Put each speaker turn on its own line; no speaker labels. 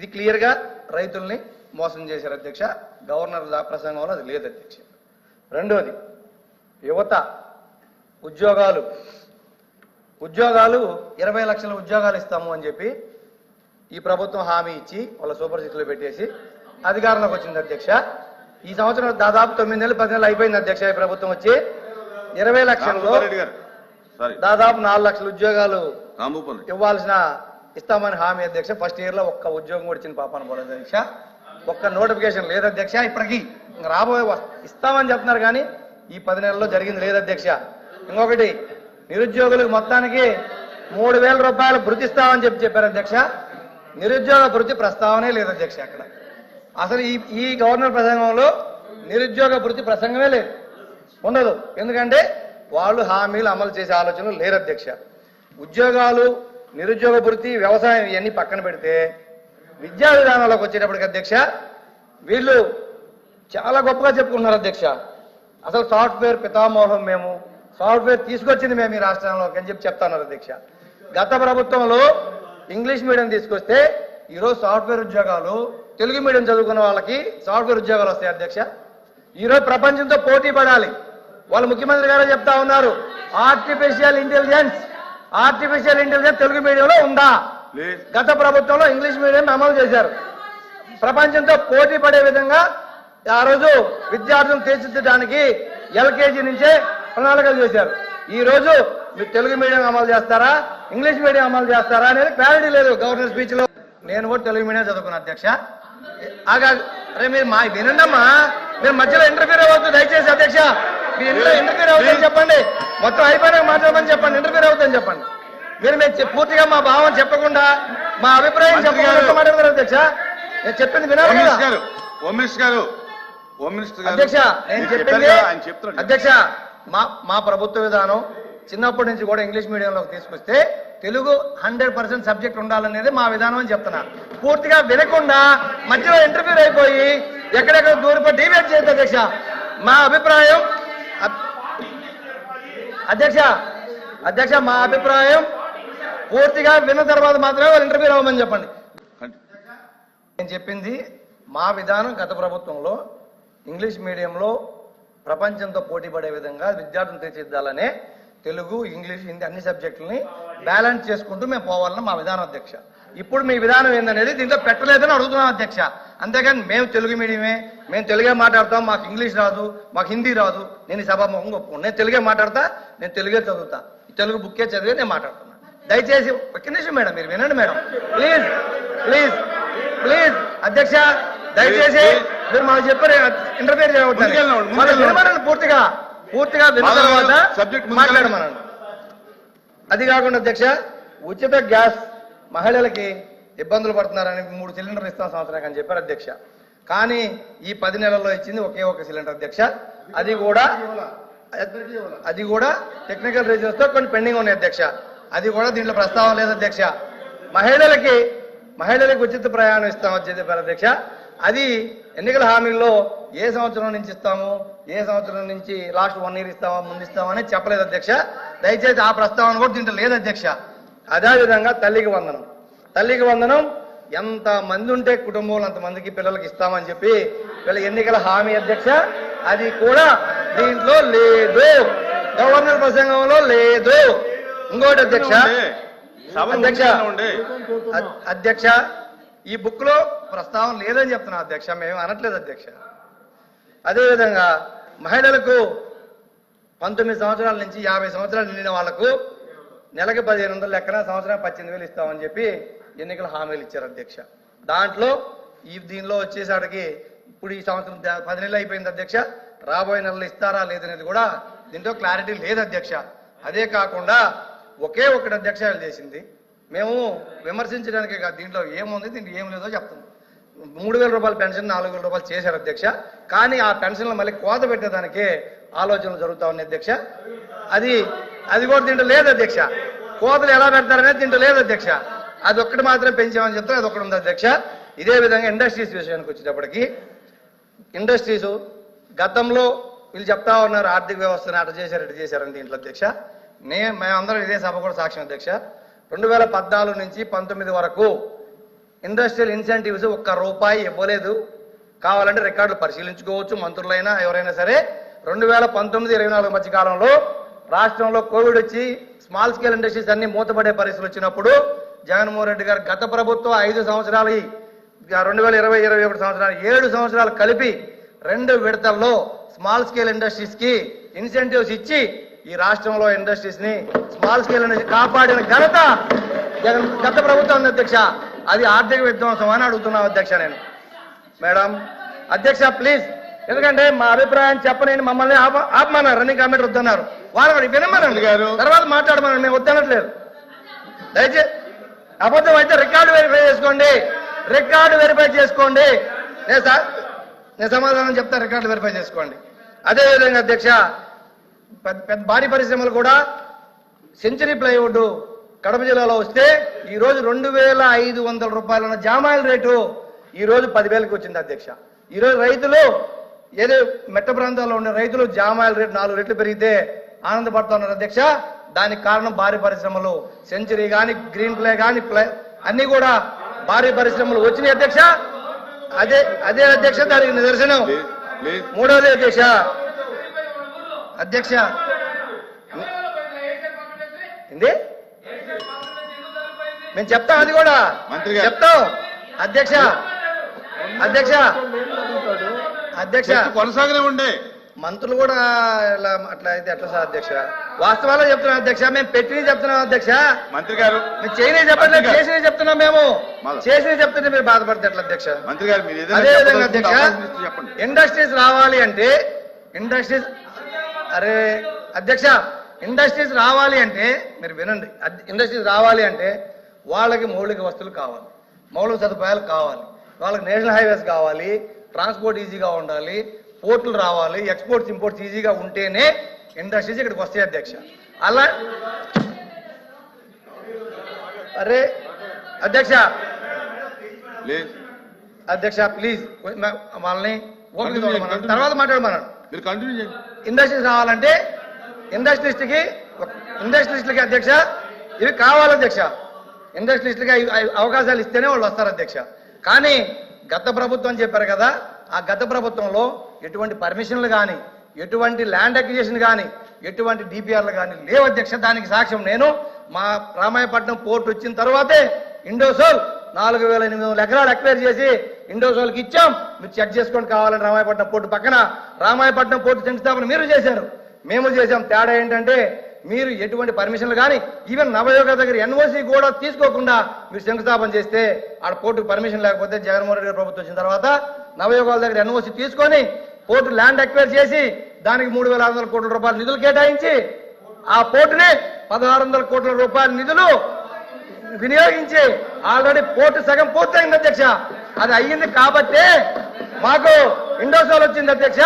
ఇది క్లియర్గా రైతుల్ని మోసం చేశారు అధ్యక్ష. గవర్నర్ ప్రసంగంలో అది లేదు అధ్యక్ష. రెండోది యువత ఉద్యోగాలు. ఉద్యోగాలు ఇరవై లక్షల ఉద్యోగాలు ఇస్తాము అని చెప్పి ఈ ప్రభుత్వం హామీ ఇచ్చి వాళ్ళ సూపర్ సిక్స్లో పెట్టేసి అధికారంలోకి వచ్చింది అధ్యక్ష. ఈ సంవత్సరం దాదాపు తొమ్మిది నెలలు పది నెలలు అయిపోయింది అధ్యక్ష ఈ ప్రభుత్వం వచ్చి. ఇరవై లక్షల్లో దాదాపు నాలుగు లక్షల ఉద్యోగాలు ఇవ్వాల్సిన ఇస్తామని హామీ అధ్యక్ష. ఫస్ట్ ఇయర్లో ఒక్క ఉద్యోగం కూడా ఇచ్చిన పాపాన పోలేదు అధ్యక్ష. ఒక్క నోటిఫికేషన్ లేదు అధ్యక్ష. ఇప్పటికి రాబోయే ఇస్తామని చెప్తున్నారు కానీ ఈ పది నెలల్లో జరిగింది లేదు అధ్యక్ష. ఇంకొకటి నిరుద్యోగులకు మొత్తానికి మూడు వేల రూపాయలు భృతిస్తామని చెప్పి చెప్పారు అధ్యక్ష. నిరుద్యోగ భృతి ప్రస్తావనే లేదు అధ్యక్ష అక్కడ. అసలు ఈ ఈ గవర్నర్ ప్రసంగంలో నిరుద్యోగ భృతి ప్రసంగమే లేదు. ఉండదు. ఎందుకంటే వాళ్ళు హామీలు అమలు చేసే ఆలోచనలు లేరు అధ్యక్ష. ఉద్యోగాలు నిరుద్యోగ భృతి వ్యవసాయం ఇవన్నీ పక్కన పెడితే విద్యా విధానంలోకి వచ్చేటప్పటికి అధ్యక్ష వీళ్ళు చాలా గొప్పగా చెప్పుకుంటున్నారు అధ్యక్ష. అసలు సాఫ్ట్వేర్ పితామోహం మేము సాఫ్ట్వేర్ తీసుకొచ్చింది మేము ఈ రాష్ట్రంలోకి అని చెప్పి చెప్తున్నారు అధ్యక్ష. గత ప్రభుత్వంలో ఇంగ్లీష్ మీడియం తీసుకొస్తే ఈరోజు సాఫ్ట్వేర్ ఉద్యోగాలు తెలుగు మీడియం చదువుకున్న వాళ్ళకి సాఫ్ట్వేర్ ఉద్యోగాలు వస్తాయి అధ్యక్ష. ఈరోజు ప్రపంచంతో పోటీ పడాలి. వాళ్ళు ముఖ్యమంత్రి గారు చెప్తా ఉన్నారు. Artificial intelligence artificial intelligence Telugu మీడియంలో ఉందా? గత ప్రభుత్వంలో ఇంగ్లీష్ మీడియం అమలు చేశారు. ప్రపంచంతో పోటీ పడే విధంగా ఆ రోజు విద్యార్థులను తీర్చిదిద్దడానికి ఎల్కేజీ నుంచే ప్రణాళికలు చేశారు. ఈ రోజు మీరు తెలుగు మీడియం అమలు చేస్తారా? ఇంగ్లీష్ మీడియం అమలు చేస్తారా అనేది క్లారిటీ లేదు. గవర్నర్ స్పీచ్లో నేను కూడా తెలుగు మీడియం చదువుకున్నా అధ్యక్ష. అరే మీరు మా వినండమ్మా. మీరు మధ్యలో ఇంటర్ఫీర్ అవ్వద్దు. దయచేసి అధ్యక్ష. మీరు ఇంట్లో ఇంటర్ఫీర్ అవుతుందని చెప్పండి. మొత్తం అయిపోయినాక మాట్లాడమని చెప్పండి. ఇంటర్ఫీర్ అవుతుందని చెప్పండి. మీరు మేము పూర్తిగా మా భావం చెప్పకుండా మా అభిప్రాయం చెప్పకుండా అధ్యక్ష? నేను చెప్పింది వినాలి
హోమ్
కదా.
మినిస్టర్ గారు హోమ్ మినిస్టర్ గారు హోమ్ మినిస్టర్ గారు.
అధ్యక్ష నేను చెప్పింది అధ్యక్ష మా మా ప్రభుత్వ విధానం చిన్నప్పటి నుంచి కూడా ఇంగ్లీష్ మీడియంలోకి తీసుకొస్తే తెలుగు హండ్రెడ్ పర్సెంట్ సబ్జెక్ట్ ఉండాలనేది మా విధానం అని చెప్తున్నా. పూర్తిగా వినకుండా మధ్యలో ఇంటర్వ్యూ అయిపోయి ఎక్కడెక్కడ దూరపడి డిబేట్ చేయొద్దు అధ్యక్ష. మా అభిప్రాయం అధ్యక్ష అధ్యక్ష మా అభిప్రాయం పూర్తిగా విన్న తర్వాత మాత్రమే వాళ్ళు ఇంటర్వ్యూ అవ్వమని చెప్పండి. నేను చెప్పింది మా విధానం గత ప్రభుత్వంలో ఇంగ్లీష్ మీడియంలో ప్రపంచంతో పోటీ పడే విధంగా విద్యార్థులు తీర్చిదిద్దాలనే తెలుగు ఇంగ్లీష్ హిందీ అన్ని సబ్జెక్టులని బ్యాలెన్స్ చేసుకుంటూ మేము పోవాలని మా విధానం అధ్యక్ష. ఇప్పుడు మీ విధానం ఏందనేది దీంట్లో పెట్టలేదని అడుగుతున్నాం అధ్యక్ష. అంతేగాని మేము తెలుగు మీడియమే మేము తెలుగే మాట్లాడతాం మాకు ఇంగ్లీష్ రాదు మాకు హిందీ రాదు. నేను ఈ సభాముఖంగా ఒప్పుకోను. నేను తెలుగే మాట్లాడతా నేను తెలుగే చదువుతా. తెలుగు బుక్కే చదివే నేను మాట్లాడుతున్నా. దయచేసి ఒక్క నిమిషం మేడం మీరు వినండి మేడం. Please please please. అధ్యక్ష దయచేసి మీరు మాకు చెప్పారు
ముందుకెళ్ళండి.
వినమనండి పూర్తిగా పూర్తిగా విన్న తర్వాత. మాట్లాడమనండి. అది కాకుండా అధ్యక్ష ఉచిత గ్యాస్ మహిళలకి ఇబ్బందులు పడుతున్నారని మూడు సిలిండర్లు ఇస్తాం సంవత్సరానికి అని చెప్పారు అధ్యక్ష. కానీ ఈ పది నెలల్లో ఇచ్చింది ఒకే ఒక సిలిండర్ అధ్యక్ష. అది కూడా అది కూడా టెక్నికల్ రీజన్స్తో కొన్ని పెండింగ్ ఉన్నాయి అధ్యక్ష. అది కూడా దీంట్లో ప్రస్తావన లేదు అధ్యక్ష. మహిళలకి మహిళలకు ఉచిత ప్రయాణం ఇస్తామని చెప్పారు అధ్యక్ష. అది ఎన్నికల హామీల్లో ఏ సంవత్సరం నుంచి ఇస్తాము ఏ సంవత్సరం నుంచి లాస్ట్ వన్ ఇయర్ ఇస్తామా ముందు ఇస్తామని చెప్పలేదు అధ్యక్ష. దయచేసి ఆ ప్రస్తావన కూడా దీంట్లో లేదు అధ్యక్ష. అదేవిధంగా తల్లికి వందనం. తల్లికి వందనం ఎంత మంది ఉంటే కుటుంబంలో అంతమందికి పిల్లలకి ఇస్తామని చెప్పి వీళ్ళ ఎన్నికల హామీ అధ్యక్ష అది కూడా దీంట్లో లేదు. గవర్నర్ ప్రసంగంలో లేదు. ఇంకోటి అధ్యక్ష అధ్యక్ష అధ్యక్ష ఈ బుక్లో ప్రస్తావన లేదని చెప్తున్నా అధ్యక్ష మేము అనట్లేదు అధ్యక్ష. అదేవిధంగా మహిళలకు పంతొమ్మిది సంవత్సరాల నుంచి యాభై సంవత్సరాలు నిండిన వాళ్ళకు నెలకి పదిహేను వందల లెక్కన సంవత్సరం పద్దెనిమిది వేలు ఇస్తామని చెప్పి ఎన్నికల హామీలు ఇచ్చారు అధ్యక్ష. దాంట్లో ఈ దీనిలో వచ్చేసరికి ఇప్పుడు ఈ సంవత్సరం పది నెలలు అయిపోయింది అధ్యక్ష. రాబోయే నెలలు ఇస్తారా లేదనేది కూడా దీంట్లో క్లారిటీ లేదు అధ్యక్ష. అదే కాకుండా ఒకే ఒకటి అధ్యక్ష చేసింది. మేము విమర్శించడానికే కాదు దీంట్లో ఏముంది దీంట్లో ఏం లేదో చెప్తుంది మూడు వేల రూపాయల పెన్షన్ నాలుగు వేల రూపాయలు చేశారు అధ్యక్ష. కానీ ఆ పెన్షన్లు మళ్ళీ కోత పెట్టేదానికే ఆలోచనలు జరుగుతా ఉన్నాయి అధ్యక్ష. అది అది కూడా దీంట్లో లేదు అధ్యక్ష. కోతలు ఎలా పెడతారనేది దీంట్లో లేదు అధ్యక్ష. అది ఒక్కటి మాత్రం పెంచామని చెప్తారు అది ఒకటి ఉంది అధ్యక్ష. ఇదే విధంగా ఇండస్ట్రీస్ విషయానికి వచ్చేటప్పటికి ఇండస్ట్రీస్ గతంలో వీళ్ళు చెప్తా ఉన్నారు ఆర్థిక వ్యవస్థను అటు చేశారు ఇటు చేశారని దీంట్లో అధ్యక్ష. నే మేమందరం ఇదే సభ కూడా సాక్ష్యం అధ్యక్ష. రెండు వేల పద్నాలుగు నుంచి పంతొమ్మిది వరకు ఇండస్ట్రియల్ ఇన్సెంటివ్స్ ఒక్క రూపాయి ఇవ్వలేదు. కావాలంటే రికార్డులు పరిశీలించుకోవచ్చు మంత్రులైనా ఎవరైనా సరే. రెండు వేల పంతొమ్మిది ఇరవై నాలుగు మధ్య కాలంలో రాష్ట్రంలో కోవిడ్ వచ్చి స్మాల్ స్కేల్ ఇండస్ట్రీస్ అన్ని మూతపడే పరిస్థితులు వచ్చినప్పుడు జగన్మోహన్ రెడ్డి గారు గత ప్రభుత్వం ఐదు సంవత్సరాలు రెండు వేల ఇరవై ఇరవై ఒకటి సంవత్సరాలు ఏడు సంవత్సరాలు కలిపి రెండు విడతల్లో స్మాల్ స్కేల్ ఇండస్ట్రీస్కి ఇన్సెంటివ్స్ ఇచ్చి ఈ రాష్ట్రంలో ఇండస్ట్రీస్ని స్మాల్ స్కేల్ ఇండస్ట్రీ కాపాడిన ఘనత జగన్ గత ప్రభుత్వం అధ్యక్ష. అది ఆర్థిక విధ్వంసం అని అడుగుతున్నాం అధ్యక్ష నేను. మేడం అధ్యక్ష ప్లీజ్. ఎందుకంటే మా అభిప్రాయం చెప్పలేని మమ్మల్ని ఆప- ఆపమన్నారు. రన్నింగ్ కమిటీ వద్దన్నారు. వాళ్ళు వినమనండి.
గారు.
తర్వాత మాట్లాడమనండి మేము వద్దనట్లేదు. దయచేసి అబద్ధం అయితే రికార్డు వెరిఫై చేసుకోండి. రికార్డు వెరిఫై చేసుకోండి. నేను సమాధానం చెప్తా రికార్డు వెరిఫై చేసుకోండి. అదేవిధంగా అధ్యక్ష పెద్ద పెద్ద భారీ పరిశ్రమలు కూడా సెంచరీ ప్లైవుడ్ కడప జిల్లాలో వస్తే ఈ రోజు రెండు వేల ఐదు వందల రూపాయల ఉన్న జామాయిల్ రేటు ఈ రోజు పదివేలకు వచ్చింది అధ్యక్ష. ఈ రోజు రైతులు ఏదో మెట్ట ప్రాంతాల్లో ఉండే రైతులు జామాయిల్ రేటు నాలుగు రెట్లు పెరిగితే ఆనందపడుతున్నారు అధ్యక్ష. దానికి కారణం భారీ పరిశ్రమలు. సెంచరీ గాని గ్రీన్ ప్లే గాని ప్లే అన్ని కూడా భారీ పరిశ్రమలు వచ్చినాయి అధ్యక్ష. అదే అదే అధ్యక్ష దానికి నిదర్శనం. మూడవది అధ్యక్ష. అధ్యక్ష. ఏంది? మేము చెప్తాం అది కూడా. చెప్తాం. అధ్యక్ష. అధ్యక్ష. అధ్యక్ష
కొనసాగనే ఉండే.
మంత్రులు కూడా ఇలా అట్లా అయితే ఎట్లా సార్ అధ్యక్ష వాస్తవాలు చెప్తున్నాం అధ్యక్ష మేము పెట్టినవి చెప్తున్నాం అధ్యక్ష
మంత్రి గారు
మేము చేయనే చెప్పట్లేదు. చేసినవి చెప్తున్నాం మేము. చేసినవి చెప్తుంటే మీరు బాధపడితే ఎట్లా అధ్యక్ష
మంత్రి గారు మీరు
అదే విధంగా అధ్యక్ష ఇండస్ట్రీస్ రావాలి అంటే ఇండస్ట్రీస్ అరే అధ్యక్ష ఇండస్ట్రీస్ రావాలి అంటే మీరు వినండి ఇండస్ట్రీస్ రావాలి అంటే వాళ్ళకి మౌలిక వస్తువులు కావాలి మౌలిక సదుపాయాలు కావాలి వాళ్ళకి నేషనల్ హైవేస్ కావాలి ట్రాన్స్పోర్ట్ ఈజీగా ఉండాలి పోర్టులు రావాలి ఎక్స్పోర్ట్స్ ఇంపోర్ట్స్ ఈజీగా ఉంటేనే ఇండస్ట్రీస్ ఇక్కడికి వస్తాయి అధ్యక్ష. అలా అరే అధ్యక్ష. అధ్యక్ష ప్లీజ్ వాళ్ళని. తర్వాత మాట్లాడమన్నాడు.
మీరు కంటిన్యూ చేయండి.
ఇండస్ట్రీస్ రావాలంటే ఇండస్ట్రీస్ట్కి ఇండస్ట్రీస్ట్లకి అధ్యక్ష ఇవి కావాలి అధ్యక్ష. ఇండస్ట్రీస్ట్లకి అవి- అవి అవకాశాలు ఇస్తేనే వాళ్ళు వస్తారు అధ్యక్ష. కానీ గత ప్రభుత్వం చెప్పారు కదా ఆ గత ప్రభుత్వంలో ఎటువంటి పర్మిషన్లు కానీ ఎటువంటి ల్యాండ్ అక్విజేషన్ కానీ ఎటువంటి డిపిఆర్లు కానీ లేవు అధ్యక్ష. దానికి సాక్ష్యం నేను. మా రామాయపట్నం పోర్టు వచ్చిన తర్వాతే ఇండోసోల్ నాలుగు వేల ఎనిమిది వందల ఎకరాలు అక్వైర్ చేసి ఇండోసోల్కి ఇచ్చాం. మీరు చెక్ చేసుకోండి కావాలని రామాయపట్నం పోర్టు పక్కన. రామాయపట్నం పోర్టు శంకుస్థాపన మీరు చేశారు. మేము చేశాం. తేడా ఏంటంటే మీరు ఎటువంటి పర్మిషన్లు కానీ ఈవెన్ నవయోగ దగ్గర ఎన్ఓసి కూడా తీసుకోకుండా మీరు శంకుస్థాపన చేస్తే ఆడ పోర్టుకు పర్మిషన్ లేకపోతే జగన్మోహన్ రెడ్డి గారి ప్రభుత్వం వచ్చిన తర్వాత నవయోగాల దగ్గర ఎన్ఓసి తీసుకొని పోర్టు ల్యాండ్ ఎక్వైర్ చేసి దానికి మూడు వేల ఆరు వందల కోట్ల రూపాయల నిధులు కేటాయించి ఆ పోర్టుని పదహారు వందల కోట్ల రూపాయల నిధులు వినియోగించి ఆల్రెడీ పోర్టు సగం పూర్తయింది అధ్యక్ష. అది అయ్యింది కాబట్టే మాకు ఇండోసోల్ వచ్చింది అధ్యక్ష.